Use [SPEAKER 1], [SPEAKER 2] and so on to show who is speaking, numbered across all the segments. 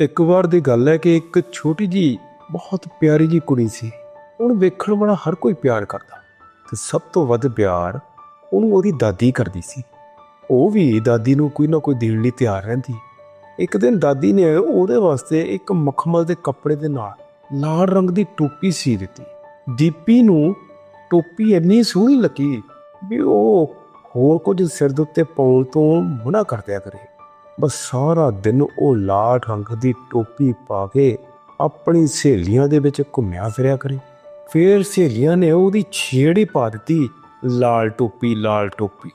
[SPEAKER 1] ਇੱਕ ਵਾਰ ਦੀ ਗੱਲ ਹੈ ਕਿ ਇੱਕ ਛੋਟੀ ਜੀ, ਬਹੁਤ ਪਿਆਰੀ ਜੀ ਕੁੜੀ ਸੀ। ਉਹਨੂੰ ਵੇਖਣ ਵਾਲਾ ਹਰ ਕੋਈ ਪਿਆਰ ਕਰਦਾ। ਤੇ ਸਭ ਤੋਂ ਵੱਧ ਪਿਆਰ ਉਹਨੂੰ ਉਹਦੀ ਦਾਦੀ ਕਰਦੀ ਸੀ। ਉਹ ਵੀ ਦਾਦੀ ਨੂੰ ਕੋਈ ਨਾ ਕੋਈ ਦੇਣ ਲਈ ਤਿਆਰ ਰਹਿੰਦੀ। ਇੱਕ ਦਿਨ ਦਾਦੀ ਨੇ ਉਹਦੇ ਵਾਸਤੇ ਇੱਕ ਮਖਮਲ ਦੇ ਕੱਪੜੇ ਦੇ ਨਾਲ ਲਾਲ ਰੰਗ ਦੀ ਟੋਪੀ ਸੀ ਦਿੱਤੀ। ਦੀਪੀ ਨੂੰ ਟੋਪੀ ਇੰਨੀ ਸੋਹਣੀ ਲੱਗੀ ਵੀ ਉਹ ਹੋਰ ਕੁਝ ਸਿਰ ਦੇ ਉੱਤੇ ਪਾਉਣ ਤੋਂ ਮਨਾ ਕਰ ਦਿਆ ਕਰੇ। ਬਸ ਸਾਰਾ ਦਿਨ ਉਹ ਲਾਲ ਰੰਗ ਦੀ ਟੋਪੀ ਪਾ ਕੇ ਆਪਣੀ ਸਹੇਲੀਆਂ ਦੇ ਵਿੱਚ ਘੁੰਮਿਆ ਫਿਰਿਆ ਕਰੇ। ਫਿਰ ਸਹੇਲੀਆਂ ਨੇ ਉਹਦੀ ਛੇੜੀ ਪਾ ਦਿੱਤੀ, ਲਾਲ ਟੋਪੀ ਲਾਲ ਟੋਪੀ।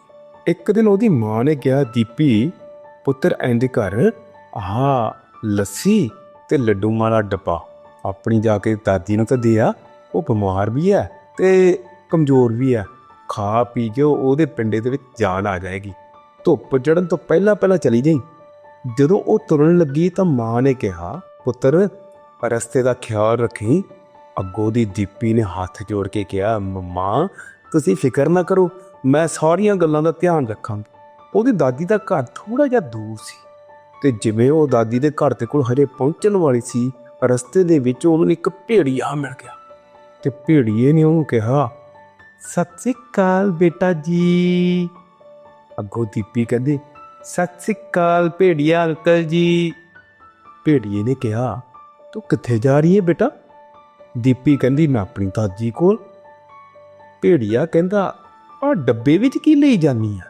[SPEAKER 1] ਇੱਕ ਦਿਨ ਉਹਦੀ ਮਾਂ ਨੇ ਕਿਹਾ, ਦੀਪੀ, ਪੁੱਤਰ ਐਂਦੇ ਘਰ ਆਹ ਲੱਸੀ ਤੇ ਲੱਡੂ ਵਾਲਾ ਡੱਬਾ। ਆਪਣੀ ਜਾ ਕੇ ਦਾਦੀ ਨੂੰ ਤਾਂ ਦੇ ਆ, ਉਹ ਬਿਮਾਰ ਵੀ ਹੈ ਤੇ ਕਮਜ਼ੋਰ ਵੀ ਹੈ। ਖਾ ਪੀ ਕੇ ਉਹਦੇ ਪਿੰਡੇ ਦੇ ਵਿੱਚ ਜਾਨ ਆ ਜਾਏਗੀ। ਧੁੱਪ ਚੜਨ ਤੋਂ ਪਹਿਲਾਂ ਪਹਿਲਾਂ ਚਲੀ ਜਾਈ। ਜਦੋਂ ਉਹ ਤੁਰਨ ਲੱਗੀ ਤਾਂ ਮਾਂ ਨੇ ਕਿਹਾ, ਪੁੱਤਰ, ਰਸਤੇ ਦਾ ਖਿਆਲ ਰੱਖੀ। ਅੱਗੋਂ ਦੀ ਦੀਪੀ ਨੇ ਹੱਥ ਜੋੜ ਕੇ ਕਿਹਾ ਮੰਮਾ ਤੁਸੀਂ ਫਿਕਰ ਨਾ ਕਰੋ, ਮੈਂ ਸਾਰੀਆਂ ਗੱਲਾਂ ਦਾ ਧਿਆਨ ਰੱਖਾਂਗੀ। ਉਹਦੀ ਦਾਦੀ ਦਾ ਘਰ ਥੋੜਾ ਜਿਹਾ ਦੂਰ ਸੀ ਤੇ ਜਿਵੇਂ ਉਹ ਦਾਦੀ ਦੇ ਘਰ ਦੇ ਕੋਲ ਹਜੇ ਪਹੁੰਚਣ ਵਾਲੀ ਸੀ, ਰਸਤੇ ਦੇ ਵਿੱਚ ਉਹਨੂੰ ਇੱਕ ਭੇੜੀਆ ਮਿਲ ਗਿਆ। ਤੇ ਭੇੜੀਏ ਨੇ ਉਹਨੂੰ ਕਿਹਾ, ਸਤਿ ਸ੍ਰੀ ਅਕਾਲ ਬੇਟਾ ਜੀ। ਅੱਗੋਂ ਦੀਪੀ ਕਹਿੰਦੇ, ਸਤਿ ਸ੍ਰੀ ਅਕਾਲ ਭੇੜੀਆ ਅੰਕਲ ਜੀ। ਭੇੜੀਏ ਨੇ ਕਿਹਾ, ਤੂੰ ਕਿੱਥੇ ਜਾ ਰਹੀ ਹੈ ਬੇਟਾ? ਦੀਪੀ ਕਹਿੰਦੀ, ਮੈਂ ਆਪਣੀ ਦਾਦੀ ਕੋਲ। ਭੇੜੀਆ ਕਹਿੰਦਾ, ਆ ਡੱਬੇ ਵਿੱਚ ਕੀ ਲਈ ਜਾਨੀ ਆ?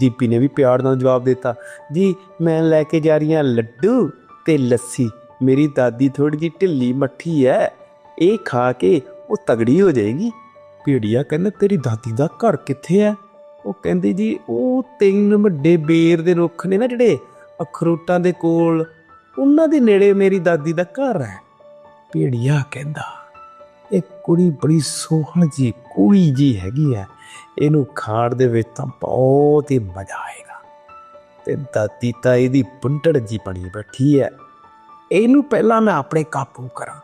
[SPEAKER 1] ਦੀਪੀ ਨੇ ਵੀ ਪਿਆਰ ਨਾਲ ਜਵਾਬ ਦਿੱਤਾ, ਜੀ, ਮੈਂ ਲੈ ਕੇ ਜਾ ਰਹੀ ਹਾਂ ਲੱਡੂ ਤੇ ਲੱਸੀ। ਮੇਰੀ ਦਾਦੀ ਥੋੜੀ ਜਿਹੀ ਢਿੱਲੀ ਮੱਠੀ ਹੈ ਇਹ ਖਾ ਕੇ ਉਹ ਤਗੜੀ ਹੋ ਜਾਏਗੀ। ਭੇੜੀਆ ਕਹਿੰਦਾ, ਤੇਰੀ ਦਾਦੀ ਦਾ ਘਰ ਕਿੱਥੇ ਹੈ ਉਹ ਕਹਿੰਦੀ ਜੀ, ਉਹ ਤਿੰਨ ਵੱਡੇ ਬੇਰ ਦੇ ਰੁੱਖ ਨੇ ਨਾ ਜਿਹੜੇ ਅਖਰੋਟਾਂ ਦੇ ਕੋਲ, ਉਹਨਾਂ ਦੇ ਨੇੜੇ ਮੇਰੀ ਦਾਦੀ ਦਾ ਘਰ ਹੈ। ਭੇੜੀਆ ਕਹਿੰਦਾ, ਇਹ ਕੁੜੀ ਬੜੀ ਸੋਹਣ ਜੀ ਕੁੜੀ ਜੀ ਹੈਗੀ ਹੈ। ਇਹਨੂੰ ਖਾਣ ਦੇ ਵਿੱਚ ਤਾਂ ਬਹੁਤ ਹੀ ਮਜ਼ਾ ਆਏਗਾ। ਤੇ ਦਾਦੀ ਤਾਂ ਇਹਦੀ ਪੁੰਟੜ ਜੀ ਬਣੀ ਬੈਠੀ ਹੈ। ਇਹਨੂੰ ਪਹਿਲਾਂ ਮੈਂ ਆਪਣੇ ਕਾਬੂ ਕਰਾਂ।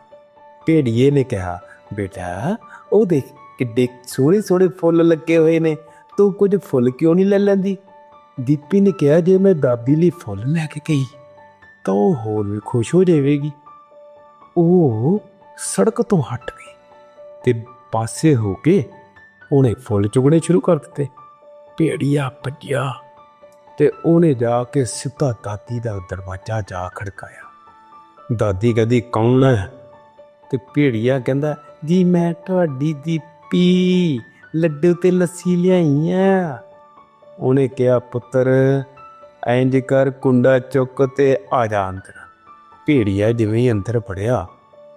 [SPEAKER 1] ਭੇੜੀਏ ਨੇ ਕਿਹਾ, ਬੇਟਾ, ਉਹ ਦੇਖ ਕਿੱਡੇ ਸੋਹਣੇ ਸੋਹਣੇ ਫੁੱਲ ਲੱਗੇ ਹੋਏ ਨੇ। ਤੂੰ ਕੁਝ ਫੁੱਲ ਕਿਉਂ ਨਹੀਂ ਲੈ ਲੈਂਦੀ? ਦੀਪੀ ਨੇ ਕਿਹਾ, ਜੇ ਮੈਂ ਦਾਦੀ ਲਈ ਫੁੱਲ ਲੈ ਕੇ ਗਈ, ਤਾਂ ਉਹ ਹੋਰ ਵੀ ਖੁਸ਼ ਹੋ ਜਾਵੇਗੀ। ਉਹ ਸੜਕ ਤੋਂ ਹਟ ਗਈ ਤੇ ਪਾਸੇ ਹੋ ਕੇ ਉਹਨੇ ਫੁੱਲ ਚੁਗਣੇ ਸ਼ੁਰੂ ਕਰ ਦਿੱਤੇ। ਭੇੜੀਆ ਭੱਜਿਆ ਤੇ ਉਹਨੇ ਜਾ ਕੇ ਸਿੱਧਾ ਦਾਦੀ ਦਾ ਦਰਵਾਜ਼ਾ ਜਾ ਖੜਕਾਇਆ। ਦਾਦੀ ਕਹਿੰਦੀ, ਕੌਣ ਹੈ? ਤੇ ਭੇੜੀਆ ਕਹਿੰਦਾ, ਜੀ ਮੈਂ ਤੁਹਾਡੀ ਦੀਪੀ। ਲੱਡੂ ਤੇ ਲੱਸੀ ਲਿਆਈ ਆ ਉਹਨੇ ਕਿਹਾ, ਪੁੱਤਰ, ਇੰਜ ਕਰ ਕੁੰਡਾ ਚੁੱਕ ਤੇ ਆ ਜਾ ਅੰਦਰ। ਭੇੜੀਆ ਜਿਵੇਂ ਹੀ ਅੰਦਰ ਵੜਿਆ,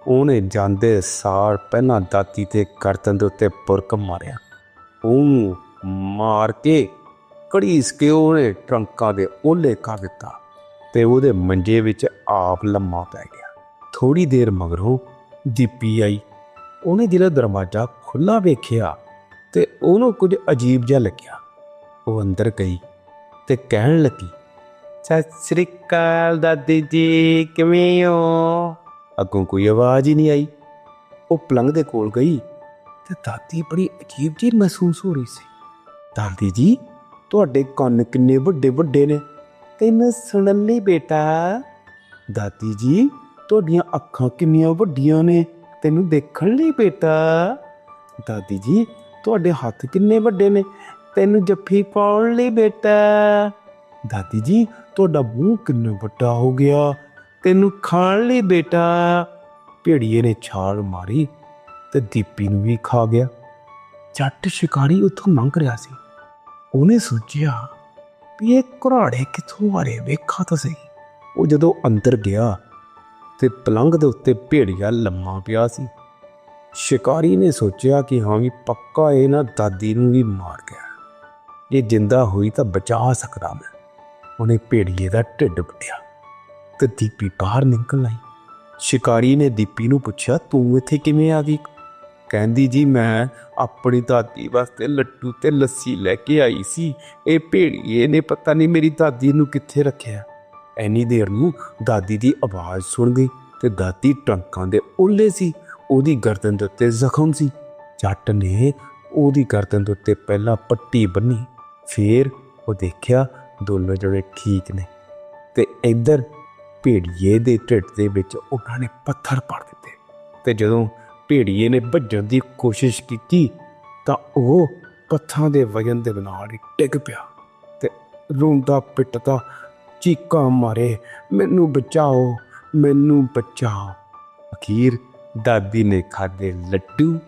[SPEAKER 1] ਉਹਨੇ ਜਾਂਦੇ ਸਾਰ ਪਹਿਲਾਂ ਦਾਤੀ ਤੇ ਕਰਤਨ ਦੇ ਉੱਤੇ ਪੁਰਕ ਮਾਰਿਆ। ਉਹ ਮਾਰ ਕੇ ਕੜੀਸ ਕੇ ਉਹਨੇ ਟਰੰਕਾਂ ਦੇ ਓਲੇ ਕਰ ਦਿੱਤਾ ਤੇ ਉਹਦੇ ਮੰਜੇ ਵਿੱਚ ਆਪ ਲੰਮਾ ਪੈ ਗਿਆ। ਥੋੜੀ ਦੇਰ ਮਗਰੋਂ ਦੀਪੀ ਆਈ। ਉਹਨੇ ਜਿਹੜਾ ਦਰਵਾਜ਼ਾ ਖੁੱਲਾ ਵੇਖਿਆ ਤੇ ਉਹਨੂੰ ਕੁਝ ਅਜੀਬ ਜਿਹਾ ਲੱਗਿਆ। ਉਹ ਅੰਦਰ ਗਈ ਤੇ ਕਹਿਣ ਲੱਗੀ, ਸਤਿ ਸ੍ਰੀ ਅਕਾਲ ਦਾਦੀ ਜੀ, ਕਿਵੇਂ ਹੋ? ਅੱਗੋਂ ਕੋਈ ਆਵਾਜ਼ ਹੀ ਨਹੀਂ ਆਈ। ਉਹ ਪਲੰਗ ਦੇ ਕੋਲ ਗਈ ਤੇ ਦਾਦੀ ਬੜੀ ਅਜੀਬ ਜਿਹੀ ਮਹਿਸੂਸ ਹੋ ਰਹੀ ਸੀ। ਦਾਦੀ ਜੀ, ਤੁਹਾਡੇ ਕੰਨ ਕਿੰਨੇ ਵੱਡੇ ਵੱਡੇ ਨੇ। ਤੈਨੂੰ ਸੁਣਨ ਲਈ ਬੇਟਾ। ਦਾਦੀ ਜੀ, ਤੁਹਾਡੀਆਂ ਅੱਖਾਂ ਕਿੰਨੀਆਂ ਵੱਡੀਆਂ ਨੇ। ਤੈਨੂੰ ਦੇਖਣ ਲਈ ਬੇਟਾ। ਦਾਦੀ ਜੀ ਤੁਹਾਡੇ ਹੱਥ ਕਿੰਨੇ ਵੱਡੇ ਨੇ? ਤੈਨੂੰ ਜੱਫੀ ਪਾਉਣ ਲਈ ਬੇਟਾ। ਦਾਦੀ ਜੀ, ਤੁਹਾਡਾ ਮੂੰਹ ਕਿੰਨਾ ਵੱਡਾ ਹੋ ਗਿਆ। ਤੈਨੂੰ ਖਾਣ ਲਈ ਬੇਟਾ। ਭੇੜੀਏ ਨੇ ਛਾਲ ਮਾਰੀ ਤੇ ਦੀਪੀ ਨੂੰ ਵੀ ਖਾ ਗਿਆ। ਜੱਟ ਸ਼ਿਕਾਰੀ ਉੱਥੋਂ ਲੰਘ ਰਿਹਾ ਸੀ। ਉਹਨੇ ਸੋਚਿਆ ਵੀ ਇਹ ਘਰਾੜੇ ਕਿੱਥੋਂ ਆ ਰਹੇ ਵੇਖਾ ਤਾਂ ਸਹੀ। ਉਹ ਜਦੋਂ ਅੰਦਰ ਗਿਆ ਤੇ ਪਲੰਘ ਦੇ ਉੱਤੇ ਭੇੜੀਆ ਲੰਮਾ ਪਿਆ ਸੀ। ਸ਼ਿਕਾਰੀ ਨੇ ਸੋਚਿਆ ਕਿ ਹਾਂ ਵੀ ਪੱਕਾ ਇਹ ਨਾ ਦਾਦੀ ਨੂੰ ਵੀ ਮਾਰ ਗਿਆ। ਇਹ ਜਿੰਦਾ ਹੋਈ ਤਾਂ ਬਚਾ ਸਕਦਾ ਮੈਂ। ਉਹਨੇ ਭੇੜੀਏ ਦਾ ਢਿੱਡ ਵੱਢਿਆ ਤੇ ਦੀਪੀ ਬਾਹਰ ਨਿਕਲ ਆਈ। ਸ਼ਿਕਾਰੀ ਨੇ ਦੀਪੀ ਨੂੰ ਪੁੱਛਿਆ, ਤੂੰ ਇੱਥੇ ਕਿਵੇਂ ਆ ਗਈ? ਕਹਿੰਦੀ, ਜੀ, ਮੈਂ ਆਪਣੀ ਦਾਦੀ ਵਾਸਤੇ ਲੱਡੂ ਤੇ ਲੱਸੀ ਲੈ ਕੇ ਆਈ ਸੀ। ਇਹ ਭੇੜੀਏ ਨੇ ਪਤਾ ਨਹੀਂ ਮੇਰੀ ਦਾਦੀ ਨੂੰ ਕਿੱਥੇ ਰੱਖਿਆ। ਐਨੀ ਦੇਰ ਨੂੰ ਦਾਦੀ ਦੀ ਆਵਾਜ਼ ਸੁਣ ਗਈ ਤੇ ਦਾਦੀ ਟੰਕਾਂ ਦੇ ਓਲੇ ਸੀ। ਉਹਦੀ ਗਰਦਨ ਦੇ ਉੱਤੇ ਜ਼ਖਮ ਸੀ। ਜੱਟ ਨੇ ਉਹਦੀ ਗਰਦਨ ਦੇ ਉੱਤੇ ਪਹਿਲਾਂ ਪੱਟੀ ਬੰਨੀ, ਫੇਰ ਉਹ ਦੇਖਿਆ ਦੋਨੋਂ ਜਣੇ ਠੀਕ ਨੇ ਤੇ ਇੱਧਰ ਭੇੜੀਏ ਦੇ ਢਿੱਡ ਦੇ ਵਿੱਚ ਉਹਨਾਂ ਨੇ ਪੱਥਰ ਪੜ ਦਿੱਤੇ ਤੇ ਜਦੋਂ ਭੇੜੀਏ ਨੇ ਭੱਜਣ ਦੀ ਕੋਸ਼ਿਸ਼ ਕੀਤੀ ਤਾਂ ਉਹ ਪੱਥਰਾਂ ਦੇ ਵਜਨ ਦੇ ਨਾਲ ਹੀ ਡਿੱਗ ਪਿਆ ਤੇ ਰੋਂਦਾ ਪਿੱਟਦਾ ਚੀਕਾਂ ਮਾਰੇ, ਮੈਨੂੰ ਬਚਾਓ ਮੈਨੂੰ ਬਚਾਓ। ਅਖੀਰ ਦਾਦੀ ਨੇ ਖਾਦੇ ਲੱਡੂ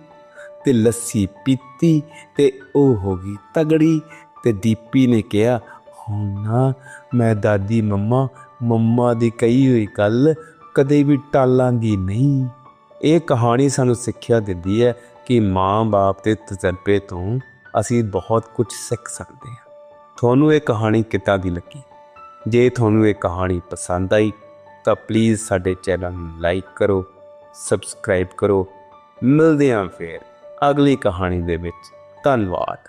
[SPEAKER 1] ਤੇ ਲੱਸੀ ਪੀਤੀ ਤੇ ਉਹ ਹੋ ਗਈ ਤਗੜੀ ਤੇ ਦੀਪੀ ਨੇ ਕਿਹਾ, ਹੁਣ ਨਾ, ਮੈਂ ਦਾਦੀ, ਮੰਮਾ ਮੰਮਾ ਦੀ ਕਹੀ ਹੋਈ ਗੱਲ ਕਦੇ ਵੀ ਟਾਲਾਂਗੀ ਨਹੀਂ। ਇਹ ਕਹਾਣੀ ਸਾਨੂੰ ਸਿੱਖਿਆ ਦਿੰਦੀ ਹੈ ਕਿ ਮਾਂ-ਬਾਪ ਦੇ ਤਜਰਬੇ ਤੋਂ ਅਸੀਂ ਬਹੁਤ ਕੁਝ ਸਿੱਖ ਸਕਦੇ ਹਾਂ। ਤੁਹਾਨੂੰ ਇਹ ਕਹਾਣੀ ਕਿੱਦਾਂ ਦੀ ਲੱਗੀ? ਜੇ ਤੁਹਾਨੂੰ ਇਹ ਕਹਾਣੀ ਪਸੰਦ ਆਈ ਤਾਂ ਪਲੀਜ਼ ਸਾਡੇ ਚੈਨਲ ਨੂੰ ਲਾਈਕ ਕਰੋ ਸਬਸਕ੍ਰਾਈਬ ਕਰੋ। ਮਿਲਦੇ ਹਾਂ ਫਿਰ ਅਗਲੀ ਕਹਾਣੀ ਦੇ ਵਿੱਚ। ਧੰਨਵਾਦ।